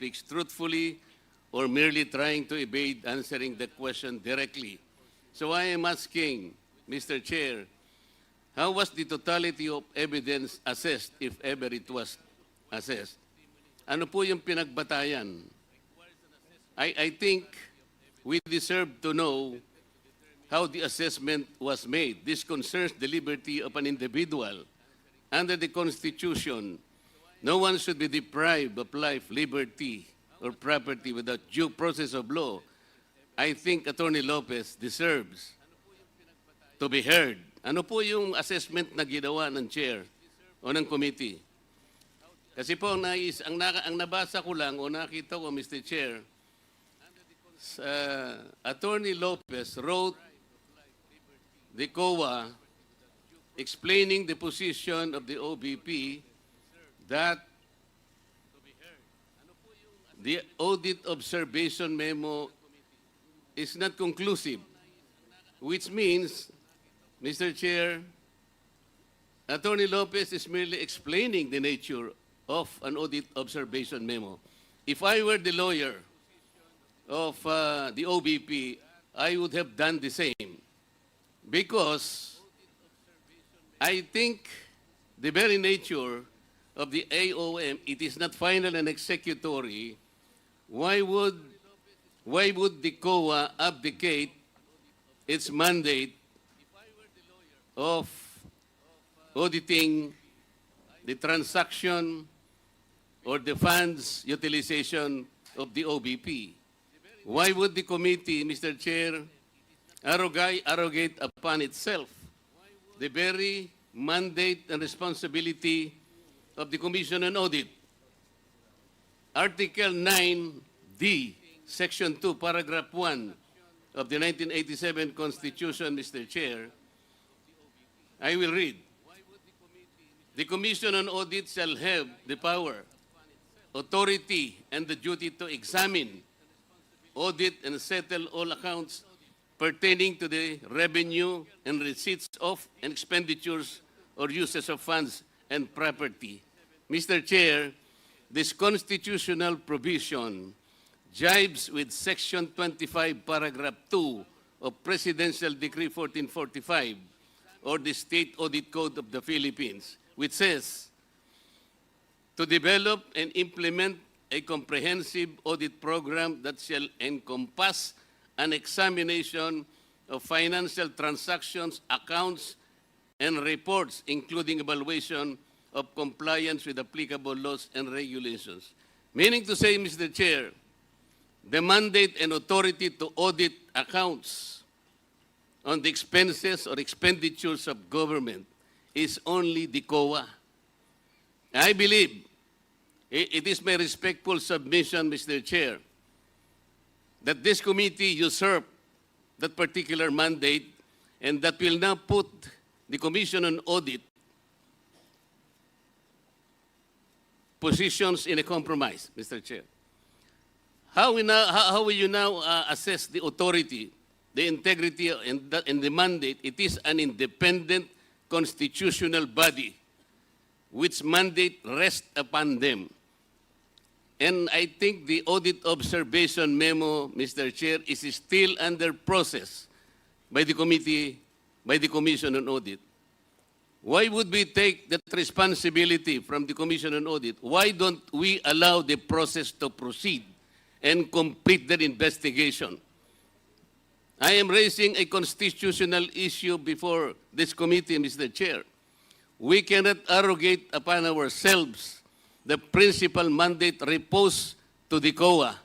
speaks truthfully or merely trying to evade answering the question directly. So I am asking, Mr. Chair, how was the totality of evidence assessed, if ever it was assessed? Ano po yung pinagbatayan? I, I think we deserve to know how the assessment was made. This concerns the liberty of an individual. Under the Constitution, no one should be deprived of life, liberty, or property without due process of law. I think Attorney Lopez deserves to be heard. Ano po yung assessment na ginawa ng chair o ng committee? Kasi po, ang, nais, ang, naka, ang nabasa ko lang o nakita ko, Mr. Chair, sa Attorney Lopez wrote the COA explaining the position of the OBP that the audit observation memo is not conclusive, which means, Mr. Chair, Attorney Lopez is merely explaining the nature of an audit observation memo. If I were the lawyer of uh, the OBP, I would have done the same because I think the very nature of the AOM, it is not final and executory. Why would, why would the COA abdicate its mandate of auditing the transaction or the funds utilization of the OBP? Why would the committee, Mr. Chair, arrogate, upon itself the very mandate and responsibility of the Commission on Audit? Article 9D, Section 2, Paragraph 1 of the 1987 Constitution, Mr. Chair, I will read. The Commission on Audit shall have the power, authority, and the duty to examine, audit, and settle all accounts pertaining to the revenue and receipts of and expenditures or uses of funds and property. Mr. Chair, this constitutional provision jibes with Section 25, Paragraph 2 of Presidential Decree 1445 or the State Audit Code of the Philippines, which says, to develop and implement a comprehensive audit program that shall encompass an examination of financial transactions, accounts, and reports, including evaluation of compliance with applicable laws and regulations. Meaning to say, Mr. Chair, the mandate and authority to audit accounts on the expenses or expenditures of government is only the COA. I believe it is my respectful submission, Mr. Chair, that this committee usurped that particular mandate and that will now put the Commission on Audit positions in a compromise, Mr. Chair. How, we now, how, how will you now uh, assess the authority, the integrity, and the, and the mandate? It is an independent constitutional body which mandate rests upon them. And I think the audit observation memo, Mr. Chair, is still under process by the committee, by the Commission on Audit. Why would we take that responsibility from the Commission on Audit? Why don't we allow the process to proceed and complete their investigation? I am raising a constitutional issue before this committee, Mr. Chair. We cannot arrogate upon ourselves the principal mandate reposed to the COA.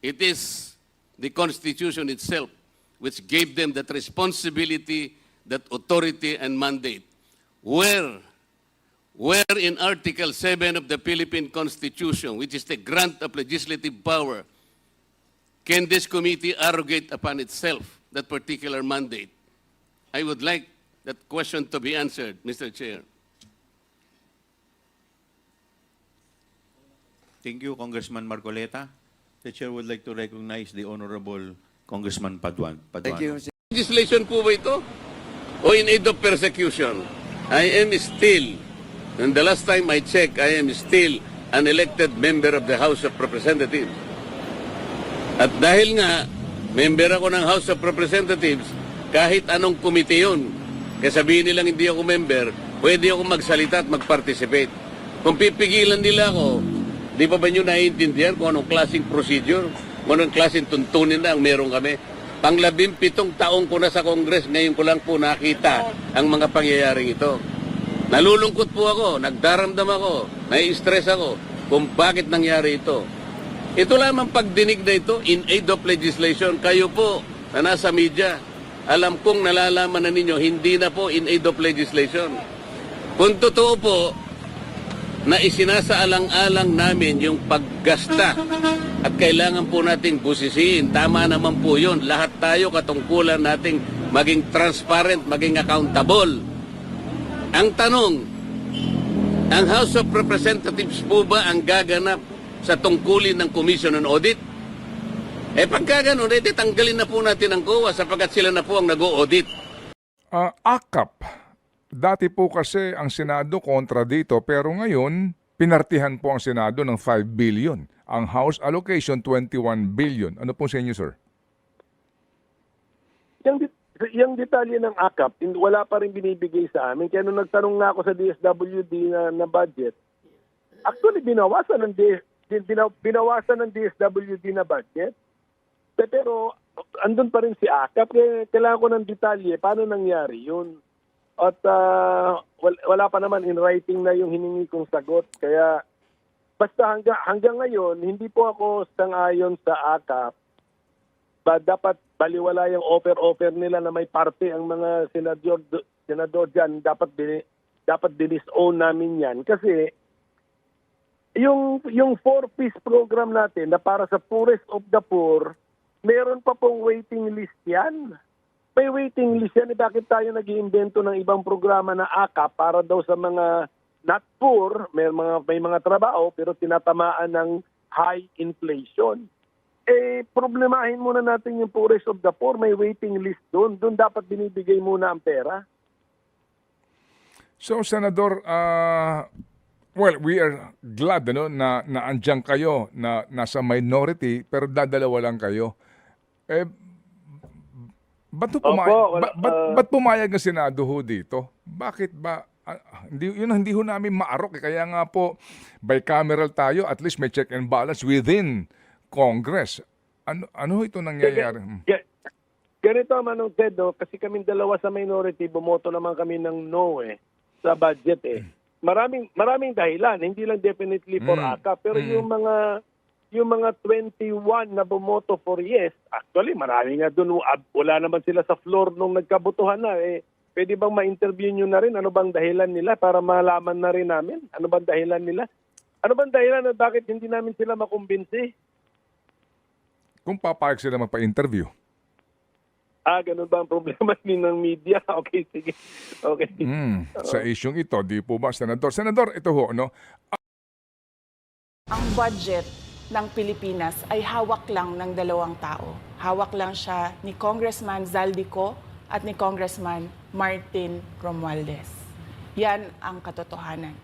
It is the Constitution itself which gave them that responsibility, that authority and mandate. Where, where in Article 7 of the Philippine Constitution, which is the grant of legislative power, can this committee arrogate upon itself that particular mandate? I would like that question to be answered, Mr. Chair. Thank you, Congressman Marcoleta. The chair would like to recognize the Honorable Congressman Paduan. Paduano. Thank you, Mr. Legislation po ba ito? O in aid of persecution? I am still, and the last time I checked, I am still an elected member of the House of Representatives. At dahil nga, member ako ng House of Representatives, kahit anong komite yun, kaya sabihin nilang hindi ako member, pwede ako magsalita at mag-participate. Kung pipigilan nila ako, di pa ba nyo naiintindihan kung anong klaseng procedure, kung anong klaseng tuntunin na ang meron kami? Panglabing pitong taong ko na sa Congress, ngayon ko lang po nakita ang mga pangyayaring ito. Nalulungkot po ako, nagdaramdam ako, nai-stress ako kung bakit nangyari ito. Ito lamang pagdinig na ito in aid of legislation. Kayo po na nasa media, alam kong nalalaman na ninyo, hindi na po in aid of legislation. Kung totoo po, na isinasaalang-alang namin yung paggasta at kailangan po nating busisiin. Tama naman po yun. Lahat tayo katungkulan nating maging transparent, maging accountable. Ang tanong, ang House of Representatives po ba ang gaganap sa tungkulin ng Commission on Audit? Eh pagka ganun, eh tanggalin na po natin ang COA sapagkat sila na po ang nag-audit. Ah, AKAP. Dati po kasi ang Senado kontra dito pero ngayon pinartihan po ang Senado ng 5 billion. Ang House allocation 21 billion. Ano po sa inyo, sir? Yung, yung detalye ng AKAP, wala pa rin binibigay sa amin. Kaya nung nagtanong na ako sa DSWD na, na budget, actually binawasan ng DS, binawasan ng DSWD na budget. Pe- Pero andun pa rin si AKAP. Kaya kailangan ko ng detalye. Paano nangyari yun? At wal- wala pa naman in writing na yung hiningi kong sagot. Kaya basta hanggang, hanggang ngayon, hindi po ako sangayon sa AKAP ba dapat baliwala yung offer-offer nila na may parte ang mga senador senador diyan dapat bini, dapat dinis-own namin yan. Kasi yung yung four piece program natin na para sa poorest of the poor meron pa pong waiting list yan may waiting list yan eh, bakit tayo nag-iimbento ng ibang programa na AKA para daw sa mga not poor may mga may mga trabaho pero tinatamaan ng high inflation eh, problemahin muna natin yung poorest of the poor. May waiting list doon. Doon dapat binibigay muna ang pera. So, Senador, ah, well, we are glad ano, na, na andyan kayo, na nasa minority, pero dadalawa lang kayo. Eh, ba't, po Opo, pumayag, wala- ba- ba't, ah. ba't pumayag ang Senado ho dito? Bakit ba? ah, hindi, yun hindi ho namin maarok. eh. Kaya nga po, bicameral tayo, at least may check and balance within Congress. Ano, ano ito nangyayari? Ga- Ganito Manong Ted, no? kasi kaming dalawa sa minority, bumoto naman kami ng no eh, sa budget eh. Maraming maraming dahilan, hindi lang definitely for Mm. AKA, pero Mm. yung mga yung mga 21 na bumoto for yes, actually marami nga doon, wala naman sila sa floor nung nagkabutuhan na eh. Pwede bang ma-interview nyo na rin? Ano bang dahilan nila para malaman na rin namin? Ano bang dahilan nila? Ano bang dahilan na bakit hindi namin sila makumbinsi? Kung papayag sila magpa-interview. Ah, ganun ba ang problema din ng media? Okay, sige. Okay. Mm, sa isyong ito, di po ba, Senador? Senador, ito ho, no? Ang budget ng Pilipinas ay hawak lang ng dalawang tao. Hawak lang siya ni Congressman Zaldico at ni Congressman Martin Romualdez. Yan ang katotohanan.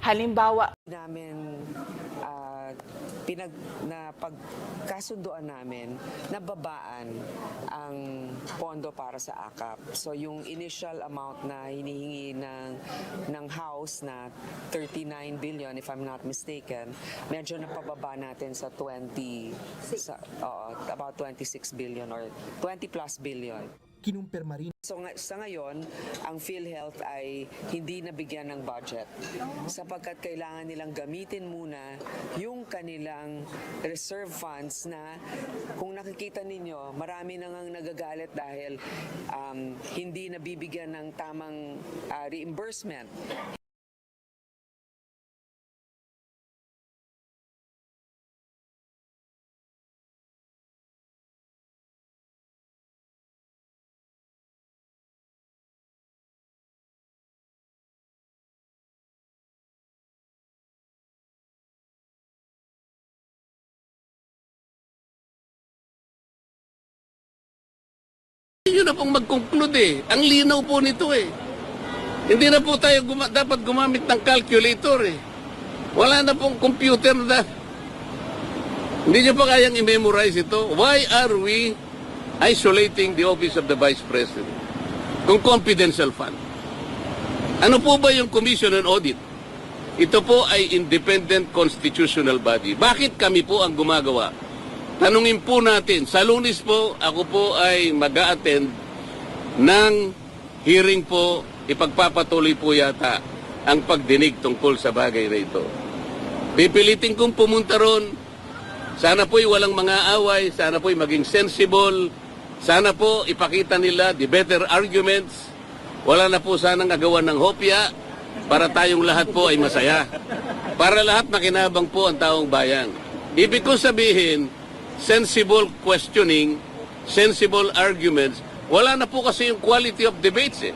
Halimbawa, namin pinag na pagkasunduan namin na babaan ang pondo para sa AKAP. So yung initial amount na hinihingi ng ng House na 39 billion if I'm not mistaken, medyo napababa natin sa 20 sa oo, about 26 billion or 20 plus billion. Kinumpirma rin So sa ngayon, ang PhilHealth ay hindi nabigyan ng budget sapagkat kailangan nilang gamitin muna yung kanilang reserve funds na kung nakikita ninyo, marami nang ang nagagalit dahil um, hindi nabibigyan ng tamang ah, reimbursement. Nyo na pong mag-conclude eh. Ang linaw po nito eh. Hindi na po tayo guma- dapat gumamit ng calculator eh. Wala na pong computer na. Hindi nyo pa kayang i-memorize ito. Why are we isolating the office of the Vice President? Kung confidential fund. Ano po ba yung Commission on Audit? Ito po ay independent constitutional body. Bakit kami po ang gumagawa? Tanungin po natin. Sa lunis po, ako po ay mag attend ng hearing po, ipagpapatuloy po yata ang pagdinig tungkol sa bagay na ito. Pipilitin kong pumunta ron. Sana po'y walang mga away, sana po'y maging sensible, sana po ipakita nila the better arguments. Wala na po sanang agawan ng hopya para tayong lahat po ay masaya. Para lahat makinabang po ang taong bayan. Ibig ko sabihin, sensible questioning, sensible arguments, wala na po kasi yung quality of debates eh.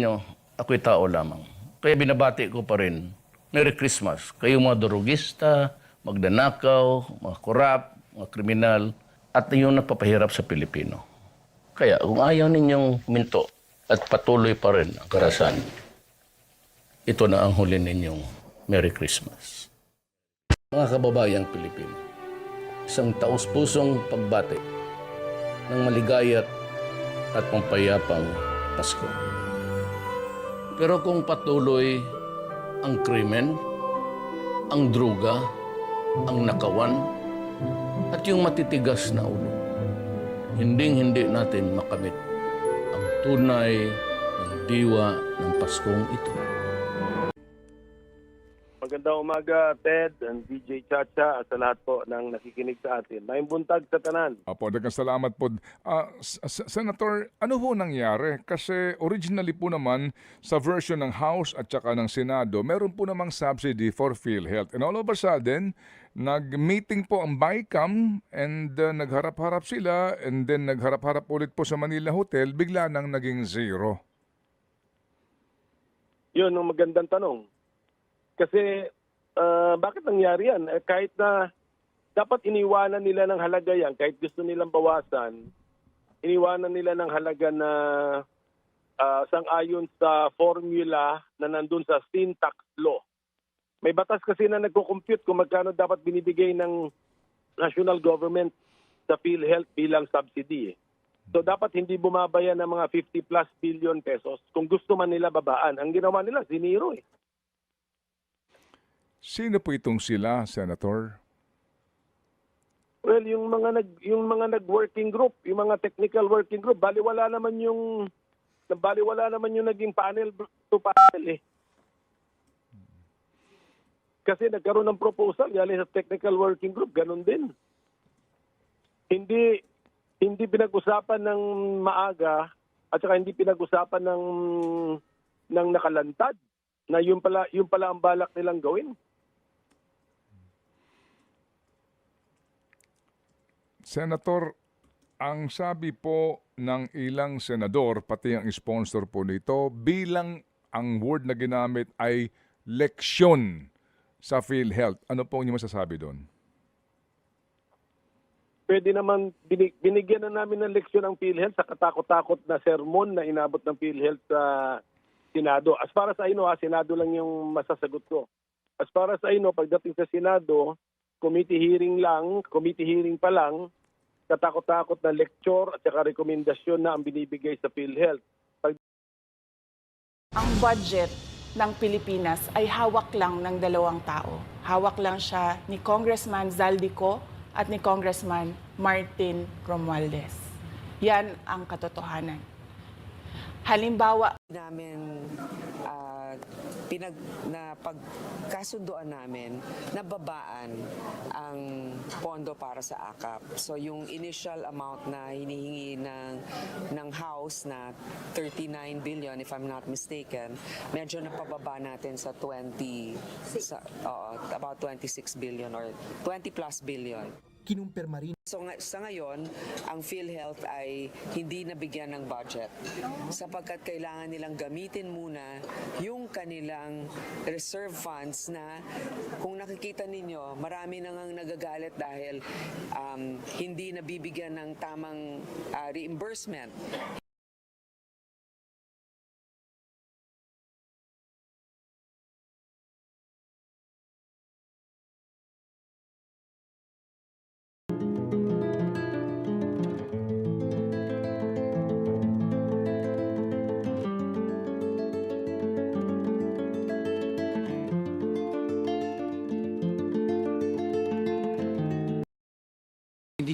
nyo, ako'y tao lamang. Kaya binabati ko pa rin, Merry Christmas. Kayo mga durugista, magdanakaw, mga korap, mga kriminal, at yung nagpapahirap sa Pilipino. Kaya kung ayaw ninyong minto at patuloy pa rin ang karasan, ito na ang huli ninyong Merry Christmas. Mga kababayang Pilipino, isang taus-pusong pagbati ng maligaya't at pampayapang Pasko. Pero kung patuloy ang krimen, ang druga, ang nakawan, at yung matitigas na ulo, hinding-hindi natin makamit ang tunay ng diwa ng Paskong ito. Magandang umaga, Ted and DJ Chacha at sa lahat po ng nakikinig sa atin. May buntag sa tanan. Apo, dagang salamat po. S- Senator, ano ho nangyari? Kasi originally po naman sa version ng House at saka ng Senado, meron po namang subsidy for PhilHealth. And all of a sudden, nag-meeting po ang BICAM and uh, nagharap-harap sila and then nagharap-harap ulit po sa Manila Hotel, bigla nang naging zero. Yun ang magandang tanong. Kasi ah, bakit nangyari yan? Eh, kahit na dapat iniwanan nila ng halaga yan, kahit gusto nilang bawasan, iniwanan nila ng halaga na ah, sang-ayon sa formula na nandun sa sin tax law. May batas kasi na nagko-compute kung magkano dapat binibigay ng national government sa PhilHealth bilang subsidy. eh. So dapat hindi bumabayan ng mga 50 plus billion pesos kung gusto man nila babaan. Ang ginawa nila, ziniro eh. Sino po itong sila, Senator? Well, yung mga nag yung mga nag-working group, yung mga technical working group, baliwala naman yung baliwala naman yung naging panel to panel eh. Kasi nagkaroon ng proposal galing sa technical working group, ganun din. Hindi hindi pinag-usapan ng maaga at saka hindi pinag-usapan ng ng nakalantad na yun pala yun pala ang balak nilang gawin. Senator, ang sabi po ng ilang senador, pati ang sponsor po nito, bilang ang word na ginamit ay leksyon sa PhilHealth. Ano po ang inyong masasabi doon? pwede naman binig, binigyan na namin ng leksyon ang PhilHealth sa katakot-takot na sermon na inabot ng PhilHealth sa Senado. As para sa ino, ha, Senado lang yung masasagot ko. As para sa ino, pagdating sa Senado, committee hearing lang, committee hearing pa lang, katakot-takot na lecture at saka rekomendasyon na ang binibigay sa PhilHealth. Pag Ang budget ng Pilipinas ay hawak lang ng dalawang tao. Hawak lang siya ni Congressman Zaldico at ni Congressman Martin Romualdez. Yan ang katotohanan. Halimbawa, namin ah, pinag na pagkasunduan namin na babaan ang pondo para sa AKAP. So yung initial amount na hinihingi ng ng House na 39 billion if I'm not mistaken, medyo napababa natin sa 20 sa oo, about 26 billion or 20 plus billion. Kinumpirma rin So sa ngayon, ang PhilHealth ay hindi nabigyan ng budget sapagkat kailangan nilang gamitin muna yung kanilang reserve funds na kung nakikita ninyo, marami nang ang nagagalit dahil um, hindi nabibigyan ng tamang ah, reimbursement.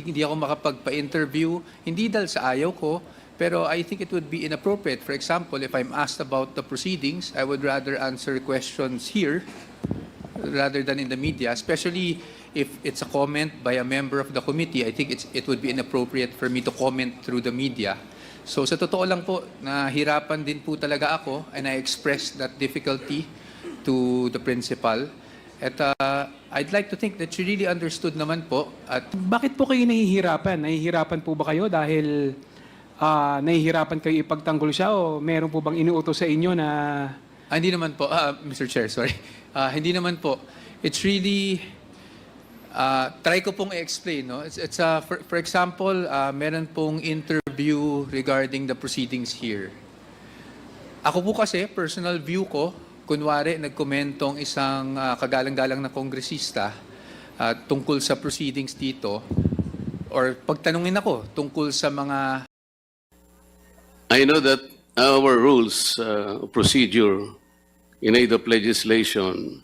Hindi, ako makapagpa-interview, hindi dahil sa ayaw ko, pero I think it would be inappropriate. For example, if I'm asked about the proceedings, I would rather answer questions here rather than in the media, especially if it's a comment by a member of the committee. I think it's, it would be inappropriate for me to comment through the media. So sa totoo lang po, nahirapan din po talaga ako and I expressed that difficulty to the principal. At uh, I'd like to think that she really understood naman po at Bakit po kayo nahihirapan? Nahihirapan po ba kayo dahil ah, nahihirapan kayo ipagtanggol siya o meron po bang inuutos sa inyo na Ah, hindi naman po, ah, Mr. Chair, sorry. Ah, hindi naman po. It's really, ah, try ko pong i-explain. No? It's, it's ah, for, for example, ah, meron pong interview regarding the proceedings here. Ako po kasi, personal view ko, kunwari nagkomentong isang ah, kagalang-galang na kongresista ah, tungkol sa proceedings dito, or pagtanungin ako tungkol sa mga I know that our rules uh, procedure in aid of legislation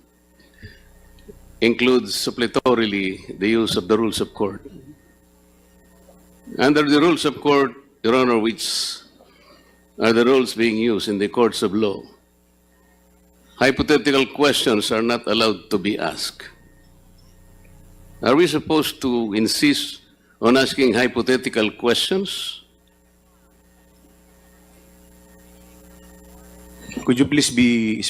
includes suppletorily the use of the rules of court. Under the rules of court, Your Honor, which are the rules being used in the courts of law, hypothetical questions are not allowed to be asked. Are we supposed to insist on asking hypothetical questions? Could you please be